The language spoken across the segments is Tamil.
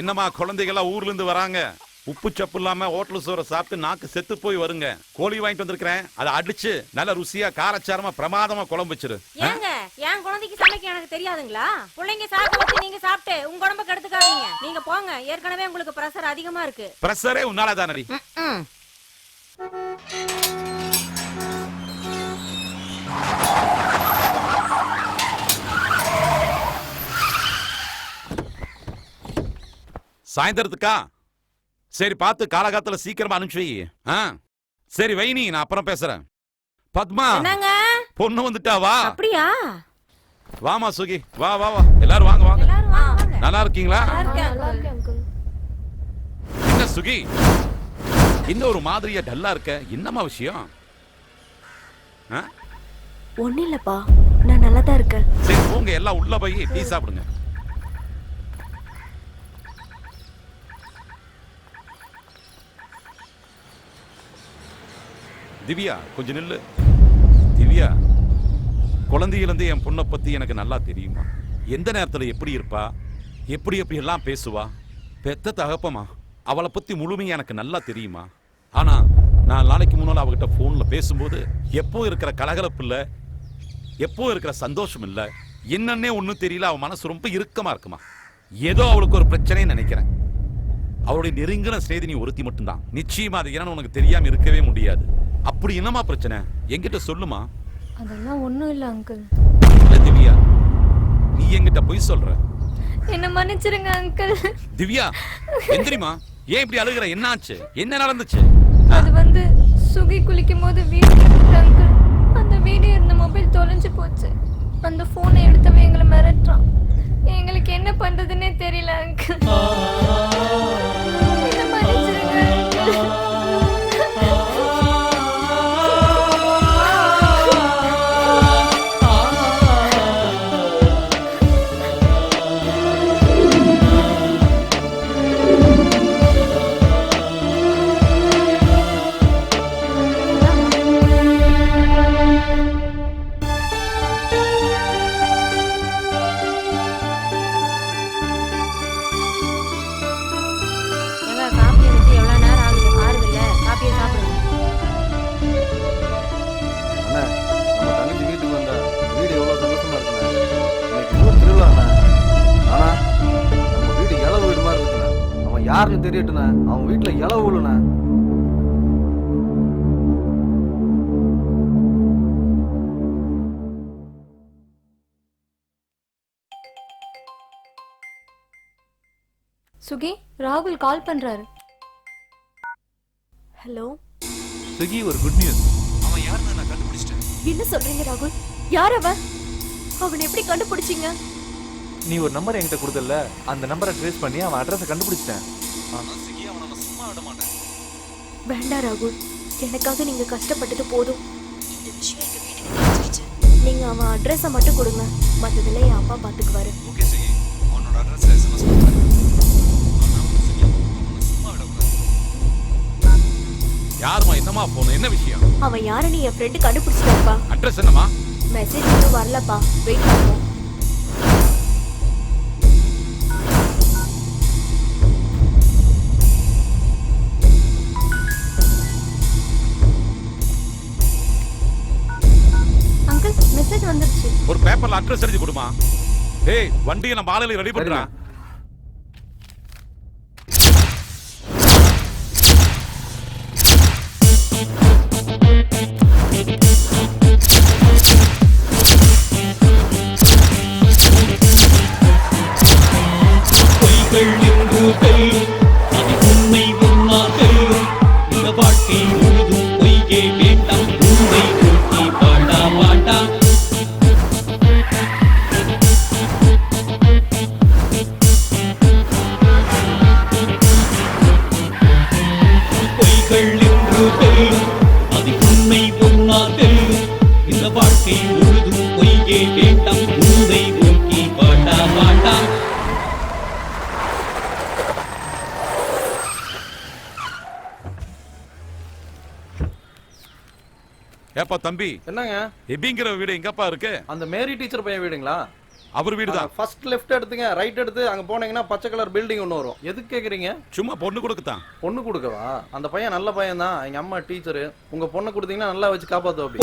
என்னம்மா குழந்தைகள்லாம் ஊர்ல இருந்து வராங்க? உப்பு சப்பு இல்லாம ஹோட்டல் சோற சாப்பிட்டு நாக்கு செத்து போய் வருங்க. கோழி வாங்கிட்டு வந்திருக்கிறேன். அதை அடிச்சு நல்ல ருசியா காரச்சாரமா பிரமாதமா குழம்பு வச்சிரு? ஏங்க என் குழந்தைக்கு சமைக்க எனக்கு தெரியாதுங்களா? பிள்ளைங்க சாப்பிட்டு நீங்க சாப்பிட்டு உங்க உடம்ப கெடுத்துக்காதீங்க. நீங்க போங்க. ஏற்கனவே உங்களுக்கு பிரஷர் அதிகமா இருக்கு. பிரஷரே உன்னால தானடி. சாயந்தரத்துக்கா? சரி பார்த்து காலகாலத்துல சீக்கிரமா அனுப்பிச்சு வை. ஆ? சரி வைனி நான் அப்புறம் பேசுறேன். பத்மா என்னங்க? பொண்ணு வந்துட்டா வா. அப்படியா? வாமா சுகி. வா வா வா. எல்லாரும் வாங்க வாங்க. எல்லாரும் வாங்க, வாங்க. நல்லா இருக்கீங்களா. என்ன சுகி? இன்னும் ஒரு மாதிரியா டல்லா இருக்க? என்னம்மா விஷயம்? ஆ? ஒன்னும் இல்லப்பா. நான் நல்லா தான் இருக்கேன். சரி போங்க எல்லாம் உள்ள போய் டீ சாப்பிடுங்க. திவ்யா கொஞ்சம் நில்லு. திவ்யா குழந்தையிலேருந்து என் பொண்ணை பற்றி எனக்கு நல்லா தெரியுமா? எந்த நேரத்தில் எப்படி இருப்பா? எப்படி எப்படி எல்லாம் பேசுவா? பெத்த தகப்பமா அவளை பற்றி முழுமையாக எனக்கு நல்லா தெரியுமா? ஆனால் நான் நாளைக்கு முன்னால் அவகிட்ட ஃபோனில் பேசும்போது எப்போ இருக்கிற கலகலப்பு இல்லை? எப்போ இருக்கிற சந்தோஷம் இல்லை? என்னன்னே ஒன்றும் தெரியல. அவன் மனசு ரொம்ப இறுக்கமாக இருக்குமா? ஏதோ அவளுக்கு ஒரு பிரச்சனைன்னு நினைக்கிறேன். அவளுடைய நெருங்கின ஸ்நேகிதி நீ ஒருத்தி மட்டும்தான். நிச்சயமா அது ஏன்னா உனக்கு தெரியாமல் இருக்கவே முடியாது. அப்படி என்னமா பிரச்சனை? என்கிட்ட சொல்லுமா? அதெல்லாம் ஒன்றும் இல்லை அங்கிள் இல்ல திவ்யா. நீ என்கிட்ட பொய் சொல்ற. என்ன மன்னிச்சிருங்க அங்கிள் திவ்யா எந்திரிமா ஏன் இப்படி அழுகுற? என்னாச்சு? என்ன நடந்துச்சு? அது வந்து சுகி குளிக்கும் போது வீடியோ அங்கிள் அந்த வீடியோ இருந்த மொபைல் தொலைஞ்சு போச்சு. அந்த ஃபோனை எடுத்தவன் எங்களை மிரட்டுறான். எங்களுக்கு என்ன பண்றதுன்னே தெரியல அங்கிள் என்ன மன்னிச்சிருங்க ஏங்க யாருன்னு தெரியட்டுண்ணே. அவன் வீட்டுல விழுண்ணே சுகி ராகுல் கால் பண்றாரு. ஹலோ? சுகி ஒரு குட் நியூஸ் அவன் யாருன்னு நான் கண்டுபிடிச்சிட்டேன். என்ன சொல்றீங்க ராகுல்? யார் அவன்? அவனை எப்படி கண்டுபிடிச்சீங்க? நீ ஒரு நம்பர் என்கிட்ட கொடுத்தல அந்த நம்பரை ட்ரேஸ் பண்ணி அவன் அட்ரஸை கண்டுபிடிச்சிட்டேன். வேண்டாம் ராகுல். எனக்காக நீங்க கஷ்டப்பட்டது போதும். இந்த விஷயம் எங்க வீட்டுக்கு தெரிஞ்சிருச்சு. நீங்க அவன் அட்ரஸை மட்டும் கொடுங்க. மத்ததுல என் அப்பா பாத்துக்குவாரு. ஓகே சுகி அட்ரஸ் எஸ்எம்எஸ் பண்றேன் யாருமா என்னமா போன் என்ன விஷயம்? அவன் யாருன்னு என் ஃப்ரெண்டு கண்டுபிடிச்சிட்டாருப்பா அட்ரஸ் என்னமா மெசேஜ் இன்னும் வரலப்பா. வெயிட் பண்ணுவோம். அட்ரஸ் எழுதி கொடுமா. டேய் வண்டியை நம்ம ஆளுகளை ரெடி பண்றான் ஏப்பா தம்பி. என்னங்க? எபிங்கிற வீடு எங்கப்பா இருக்கு? அந்த மேரி டீச்சர் பையன் வீடுங்களா? அவர் வீடு தான் ஃபர்ஸ்ட் லெஃப்ட் எடுத்துங்க ரைட் எடுத்து அங்க போனீங்கன்னா பச்சை கலர் பில்டிங் ஒன்று வரும். எதுக்கு கேக்குறீங்க? சும்மா பொண்ணு கொடுக்குத்தான். பொண்ணு கொடுக்கவா? அந்த பையன் நல்ல பையன் தான் எங்க அம்மா டீச்சரு. உங்க பொண்ணை கொடுத்தீங்கன்னா நல்லா வச்சு காப்பாத்து அப்படி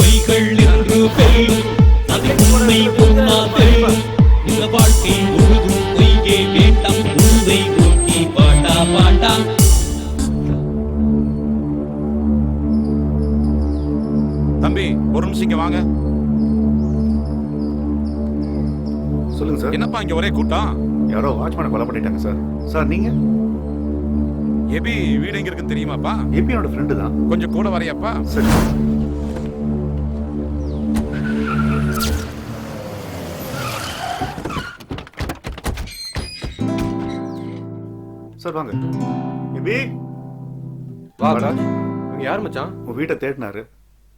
வாழ்க்கை முழுதும் பொய்யே வேண்டாம். உண்மை நோக்கி பாட்டா பாட்டா. ஒரு நிமிஷம் இங்க வாங்க. சொல்லுங்க சார். என்னப்பா இங்க ஒரே கூட்டம்? யாரோ வாட்ச்மேனை கொலை பண்ணிட்டாங்க சார். சார் நீங்க? எபி வீடு எங்க இருக்குன்னு தெரியுமாப்பா? ஏபி என்னோட ஃப்ரெண்டு தான். கொஞ்சம் கூட வரையாப்பா. சரி. சார் வாங்க. ஏபி? வாடா. இவங்க யார் மச்சான்? உன் வீட்டை தேடினாரு.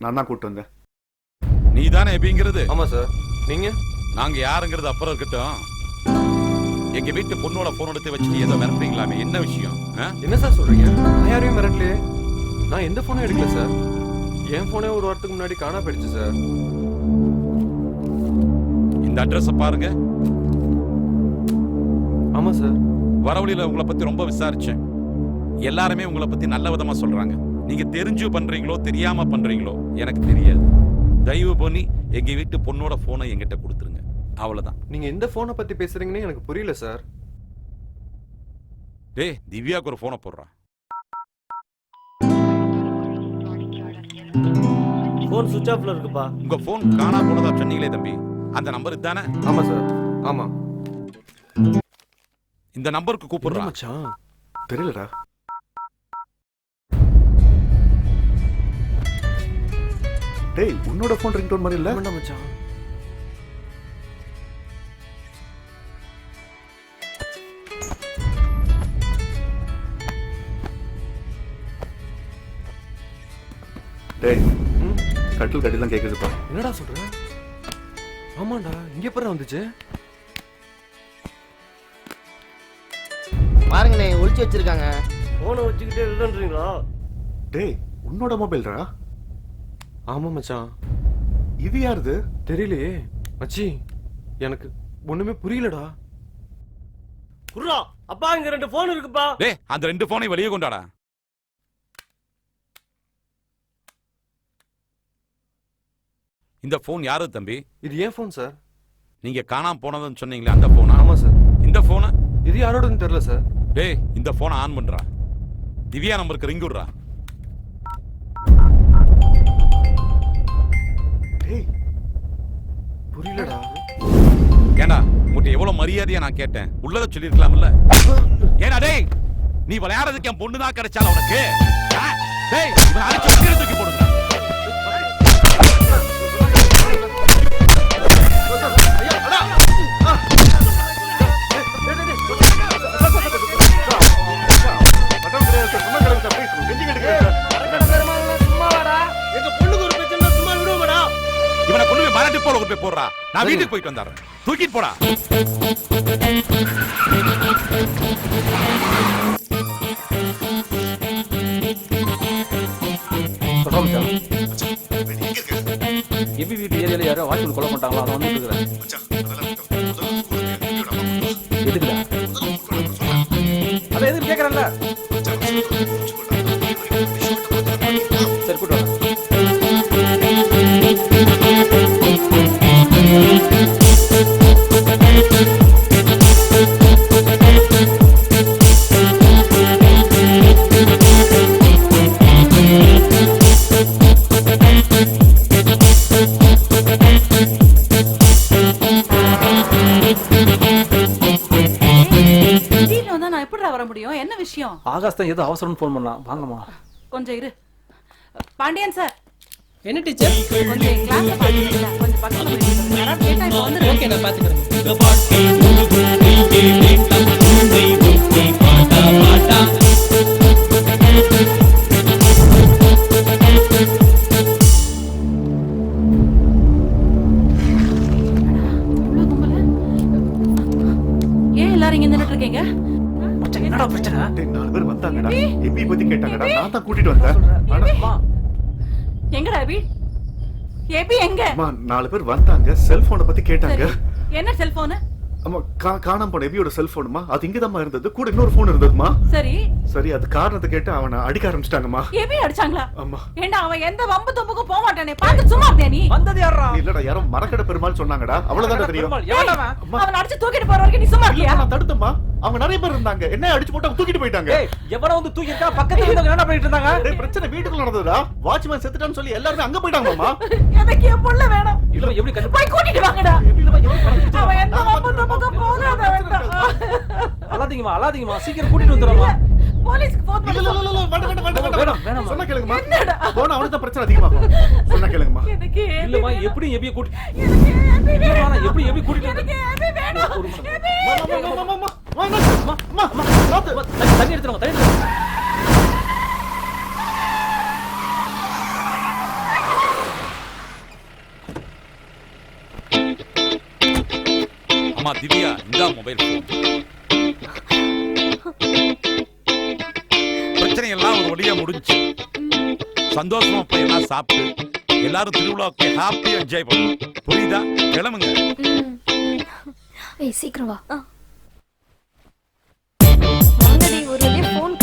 நான் தான் கூப்பிட்டு வந்தேன். நீ தானே எபிங்கிறது ஆமா சார் நீங்க? நாங்க யாருங்கிறது அப்புறம் இருக்கட்டும். எங்க வீட்டு பொண்ணோட போன் எடுத்து வச்சுட்டு ஏதோ மிரட்டுறீங்களாமே என்ன விஷயம்? என்ன சார் சொல்றீங்க? நான் யாரையும் மிரட்டலையே? நான் எந்த போனும் எடுக்கல சார் என் போனே ஒரு வாரத்துக்கு முன்னாடி காணா போயிடுச்சு சார் இந்த அட்ரஸ பாருங்க. ஆமா சார் வரவழியில உங்களை பத்தி ரொம்ப விசாரிச்சேன். எல்லாருமே உங்களை பத்தி நல்ல விதமா சொல்றாங்க. நீங்க தெரிஞ்சு பண்றீங்களோ தெரியாம பண்றீங்களோ எனக்கு தெரியாது. தயவு பண்ணி எங்க வீட்டு பொண்ணோட போனை எங்கிட்ட கொடுத்துருங்க. அவ்வளவுதான். நீங்க எந்த போனை பத்தி பேசுறீங்கன்னு எனக்கு புரியல சார். டேய் திவ்யாக்கு ஒரு போனை போடுறா. ஃபோன் சுவிட்ச் ஆஃப்ல இருக்குப்பா. உங்க போன் காணா போனதா சொன்னீங்களே தம்பி. அந்த நம்பர் தானே? ஆமா சார். ஆமா. இந்த நம்பருக்கு என்ன கூப்பிடுறா மச்சான். தெரியலடா. டேய் உன்னோட ஃபோன் ரிங்டோன் மாதிரி இல்ல? ஆமாண்டா மச்சான். டேய் ம், கட்டில் கட்டிலாம் கேக்குதுப்பா. என்னடா சொல்ற? ஆமாண்டா இங்க எப்பறம் வந்துச்சு. பாருங்கண்ணே ஒளிச்சு வச்சிருக்காங்க. போனை வச்சுக்கிட்டே இல்லைன்றீங்களா டேய் உன்னோட மொபைல்ரா ஆமா மச்சான். இது யாருது? தெரியலையே. மச்சி எனக்கு ஒண்ணுமே புரியலடா. குர்ரா அப்பா இங்க ரெண்டு போன் இருக்குப்பா. டேய் அந்த ரெண்டு போனையும் வெளியே கொண்டாடா. இந்த போன் யாரு தம்பி? இது ஏன் ஃபோன் சார் நீங்க காணாம போனதுன்னு சொன்னீங்களே அந்த போனா ஆமா சார் இந்த போனை இது யாரோடன்னு தெரியல சார் டேய் இந்த போனை ஆன் பண்றா. திவ்யா நம்பருக்கு ரிங் விடுறா. டேய் புரியலடா. ஏண்டா உன்கிட்ட எவ்வளவு மரியாதையா நான் கேட்டேன்? உள்ளத சொல்லிருக்கலாம்ல ஏடா டேய் நீ விளையாடுறதுக்கு என் பொண்ணு தான் கிடைச்சால உனக்கு டேய் இவனை அடிச்சு தூக்கி நான் வீட்டுக்கு போயிட்டு வந்துடுறேன் தூக்கிட்டு போடா. எபி வீட்டு ஏரியால யாரோ வாட்ச்மேன் கொலை பண்ணிட்டாங்களா? அதை வந்துட்டு இருக்கிறேன் எதுக்குடா அதை எதுக்கு கேட்கறேன்ல ஆகாஷ் தான் ஏதோ அவசரம்னு ஃபோன் பண்ணலாம் வாங்கம்மா. கொஞ்சம் இரு. பாண்டியன் சார் என்ன டீச்சர்? கொஞ்சம் என் கிளாஸ்ல பாத்துக்கல கொஞ்சம் பக்கத்துல. யாராவது கேட்டா இப்ப வந்து ஓகே நான் பாத்துக்கிறேன். பாட்டா பாட்டா ஏபி எங்க? அம்மா நாலு பேர் வந்தாங்க. செல்போனை பத்தி கேட்டாங்க. என்ன செல்போனு? ஆமா கா- காணாம போன எபியோட செல்போனுமா அது இங்கதாம்மா இருந்தது. கூட இன்னொரு போன் இருந்ததுமா சரி. சரி அது காரணத்தை கேட்டு அவனை அடிக்க ஆரம்பிச்சிட்டாங்கம்மா. எபி அடிச்சாங்களா? ஆமா. ஏண்டா அவன் எந்த வம்பு தொம்புக்கும் போக மாட்டானே? பார்த்து சும்மா இருந்தியா நீ? வந்தது யாரா இல்லடா யாரோ மரக்கடை பெருமாள் சொன்னாங்கடா. அவ்வளவுதான் தெரியும். அவன் அடிச்சு தூக்கிட்டு போற வரைக்கும் நீ சும்மா இருக்கியா நான் தடுத்தம்மா. அவங்க நிறைய பேர் இருந்தாங்க. என்ன அடிச்சு போட்டு தூக்கிட்டு போயிட்டாங்க. எவன வந்து தூக்கி இருக்கா பக்கத்துல இருந்தவங்க என்ன பண்ணிட்டு இருந்தாங்க? டேய், பிரச்சனை வீட்டுக்குள்ள நடந்ததுடா. வாட்ச்மேன் செத்துட்டான்னு சொல்லி எல்லாருமே அங்க போயிட்டாங்கம்மா. எனக்கு என் புள்ள வேணும். இல்ல எப்படி கண்டு போய் கூட்டிட்டு வாங்கடா. அவன் எந்த வம்பு தொம்புக்கும் போகாத வேண்டாம் அல்லாதீங்கம்மா அல்லாதீங்கம்மா சீக்கிரம் கூட்டிட்டு வந்துடுறோம்மா போலீஸ்க்கு போன் இல்ல, இல்ல, இல்ல, இல்ல, வேண்டாம், வேண்டாம், வேண்டாம், வேண்டாம், வேணாம். சொன்னா கேளுங்கம்மா என்னடா? போனா அவனுக்கு பிரச்சனை அதிகமாகும் சொன்னா கேளுங்கம்மா எனக்கு இல்லம்மா எப்படி எபிய கூட்டி எனக்கு எபி இல்லம்மா, வேணும். நான் எப்படி எபி எனக்கு வேணும். அம்மா, தண்ணி- எடுத்துருங்க தண்ணி அம்மா திவ்யா இந்த மொபைல் பிரச்சனை எல்லாம் ஒரு வழியா முடிஞ்சு. சந்தோஷமா போய் எல்லாம் சாப்பிட்டு எல்லாரும் திருவிழாவுக்கு ஹாப்பியா என்ஜாய் பண்ணுவோம் புரியுதா? கிளம்புங்க. ஏய் சீக்கிரம் வா. வாங்கடி ஒரு வழியா ஃபோன்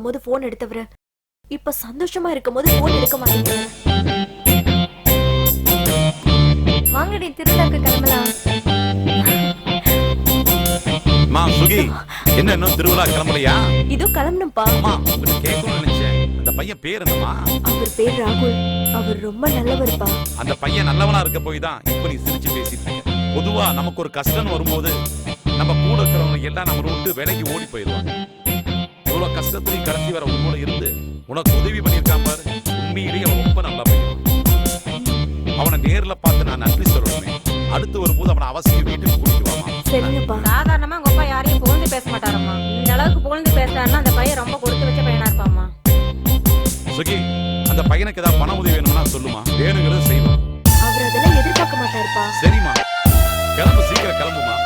இருக்கும்போது போன் எடுத்தவர. இப்ப சந்தோஷமா இருக்கும்போது போன் எடுக்க மாட்டேங்கிறாரு வாங்கடி திருவிழாக்கு கிளம்பலாம். மா சுகி என்ன இன்னும் திருவிழா கிளம்பலையா? இதோ கிளம்பணும்ப்பா அம்மா உங்களை கேட்கணும்னு நினைச்சேன். அந்த பையன் பேர் என்னம்மா? அவர் பேர் ராகுல். அவர் ரொம்ப நல்லவர்ப்பா. அந்த பையன் நல்லவனா இருக்க போய் தான் இப்ப நீ சிரிச்சு பேசிட்டு இருக்க. பொதுவா நமக்கு ஒரு கஷ்டம் வரும்போது நம்ம கூட இருக்கிறவங்க எல்லாம் நம்ம விட்டு விலகி ஓடி போயிடுவாங்க. இவ்வளவு கஷ்டத்துலையும் கடைசி வர உன்னோட இருந்து உனக்கு உதவி பண்ணியிருக்கான் பாரு. உண்மையிலேயே அவன் ரொம்ப நல்லா பையன். அவனை நேர்ல பார்த்து நான் நன்றி சொல்லணுமே. அடுத்து வரும்போது அவனை அவசியம் வீட்டுக்கு கூட்டிட்டு வாமா. சரிங்கப்பா. சாதாரணமா உங்க அப்பா யாரையும் புகழ்ந்து பேச மாட்டாரம்மா. இந்த அளவுக்கு புகழ்ந்து பேசுறாருன்னா அந்த பையன் ரொம்ப கொடுத்து வச்ச பையனா இருப்பாம்மா. சுகி அந்த பையனுக்கு ஏதாவது பண உதவி வேணும்னா சொல்லுமா. வேணுங்கிறத செய்வோம் அவர் அதெல்லாம் எதிர்பார்க்க மாட்டாருப்பா. சரிம்மா. கிளம்பு சீக்கிரம் கிளம்புமா.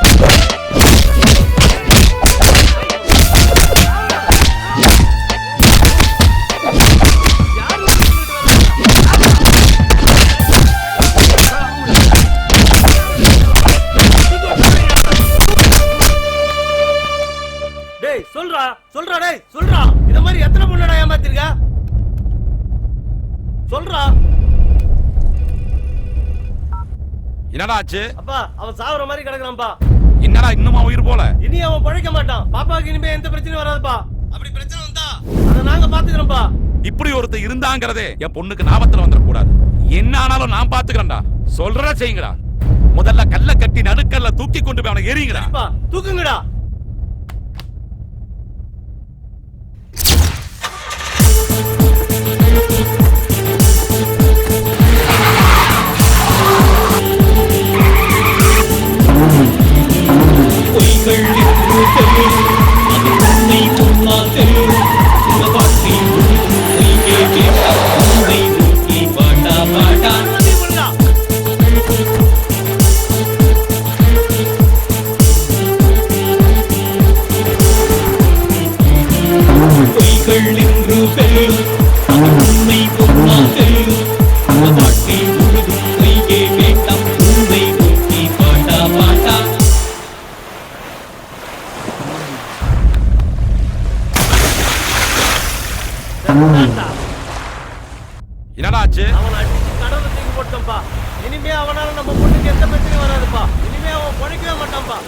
சொல்றா டேய் சொல்றா. இத மாதிரி எத்தனை பொண்ணடா ஏமாத்திருக்க? சொல்றா. என்னடா ஆச்சு? அப்பா அவன் சாகுற மாதிரி கிடக்குறான்ப்பா. என்னடா இன்னுமா உயிர் போல? இனி அவன் பழைக்க மாட்டான். பாப்பாக்கு இனிமே எந்த பிரச்சனையும் வராதுப்பா. அப்படி பிரச்சனை வந்தா? அதை நாங்க பாத்துக்கிறோம்ப்பா. இப்படி ஒருத்தர் இருந்தாங்கிறதே என் பொண்ணுக்கு ஞாபகத்துல வந்துடக்கூடாது. என்ன ஆனாலும் நான் பாத்துக்கிறேன்டா. சொல்றா செய்யுங்கடா. முதல்ல கல்ல கட்டி நடுக்கல்ல தூக்கி கொண்டு போய் அவனை எறிங்கடா அப்பா தூக்குங்கடா பொய்கள் என்று அது என்னடா ஆச்சு அவன் அடிச்சு கடவுளை தூக்கி போட்டோம்ப்பா இனிமே அவனால நம்ம பொண்ணுக்கு எந்த பிரச்சனையும் வராதுப்பா. இனிமே அவன் பொழைக்கவே மாட்டான்ப்பா.